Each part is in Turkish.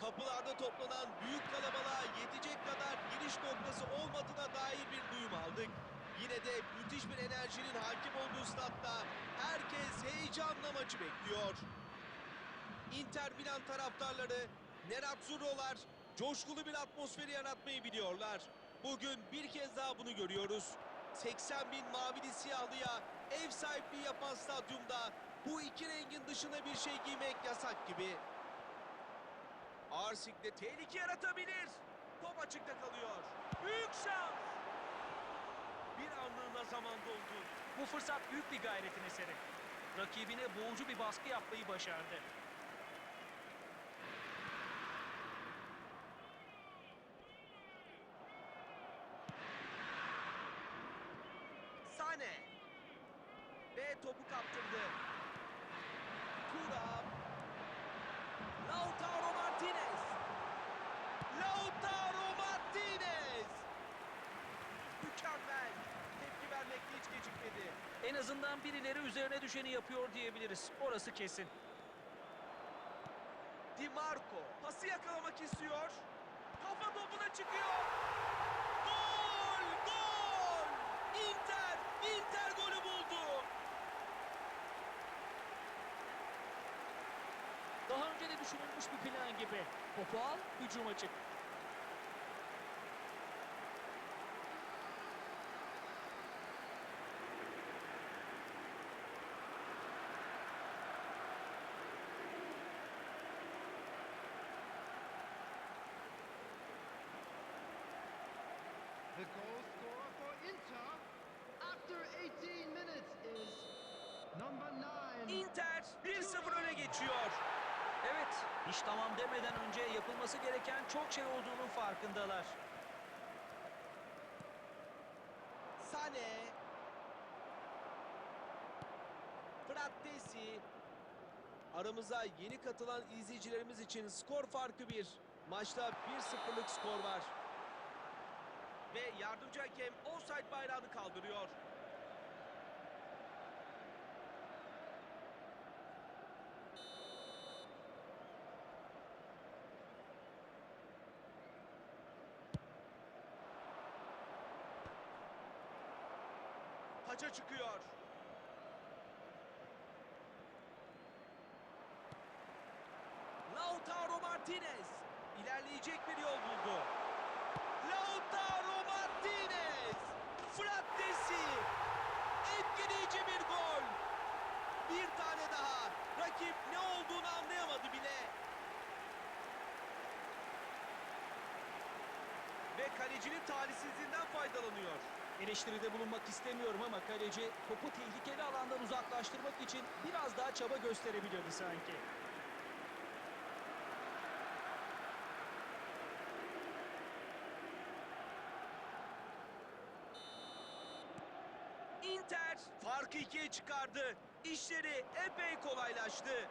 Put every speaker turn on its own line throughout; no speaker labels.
Kapılarda toplanan büyük kalabalığa yetecek kadar giriş noktası olmadığına dair bir duyum aldık. Yine de müthiş bir enerjinin hakim olduğu statta herkes heyecanla maçı bekliyor. Inter Milan taraftarları Nerazzurro'lar coşkulu bir atmosferi yaratmayı biliyorlar. Bugün bir kez daha bunu görüyoruz. 80 bin mavili siyahlıya ev sahipliği yapan stadyumda bu iki rengin dışına bir şey giymek yasak gibi. Arsik de tehlike yaratabilir. Top açıkta kalıyor. Büyük şans. Bir anlığına zaman doldu.
Bu fırsat büyük bir gayretin eseri. Rakibine boğucu bir baskı yapmayı başardı.
Sane. Ve topu kaptırdı. Kuram. Lautaro Martinez. Lautaro Martinez. Mükemmel. Tepki vermekte hiç gecikmedi.
En azından birileri üzerine düşeni yapıyor diyebiliriz. Orası kesin.
Di Marco pası yakalamak istiyor. Kafa topuna çıkıyor. Gol! Gol! Inter! Inter golü buldu.
Daha önce de düşünülmüş bir plan gibi. Topu al, hücuma çık.
The goal scorer for Inter after 18 minutes is number 9.
Inter 1-0 öne geçiyor.
Evet, iş tamam demeden önce yapılması gereken çok şey olduğunun farkındalar.
Sane. Frattesi. Aramıza yeni katılan izleyicilerimiz için skor farkı bir. Maçta 1-0'lık skor var. Ve yardımcı hakem offside bayrağını kaldırıyor. Taça çıkıyor. Lautaro Martinez ilerleyecek bir yol buldu. Lautaro Martinez! Frattesi! Etkileyici bir gol! Bir tane daha. Rakip ne olduğunu anlayamadı bile. Ve kalecinin talihsizliğinden faydalanıyor.
Eleştiride bulunmak istemiyorum ama kaleci topu tehlikeli alandan uzaklaştırmak için biraz daha çaba gösterebilirdi sanki.
Inter farkı ikiye çıkardı. İşleri epey kolaylaştı.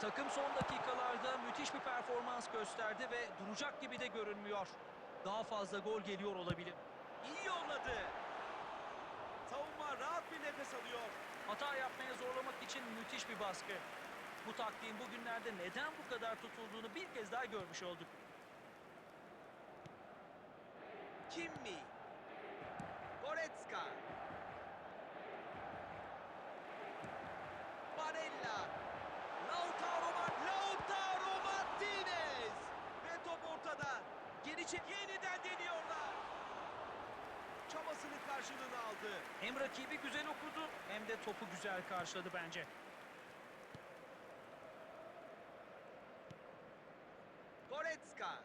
Takım son dakikalarda müthiş bir performans gösterdi ve duracak gibi de görünmüyor. Daha fazla gol geliyor olabilir.
İyi yolladı. Savunma rahat bir nefes alıyor.
Hata yapmaya zorlamak için müthiş bir baskı. Bu taktiğin bugünlerde neden bu kadar tutulduğunu bir kez daha görmüş olduk.
Kimmi. Goretzka. Barella. Lautaro Lautaro Martinez. Ve top ortada. Geri çek yeniden karşılığını aldı.
Hem rakibi güzel okudu hem de topu güzel karşıladı bence.
Goretzka.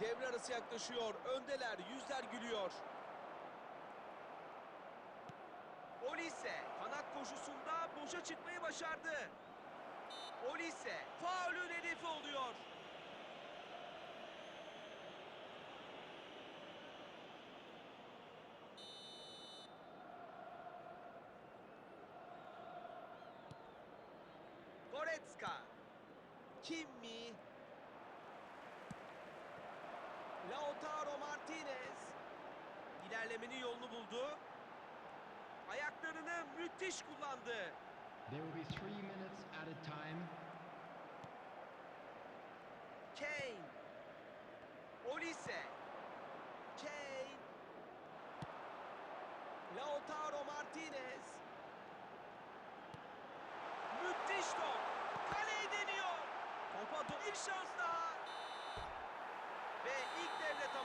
Devre arası yaklaşıyor. Öndeler. Yüzler gülüyor. Olise kanat koşusunda boşa çıkmayı başardı. Olise faulün hedefi oluyor. Kim mi? Lautaro Martinez. İlerlemenin yolunu buldu. Ayaklarını müthiş kullandı.
There will be three minutes at a time.
Kane. Olise. Kane. Lautaro Martinez. Bir şans daha. Ve ilk devre tamam.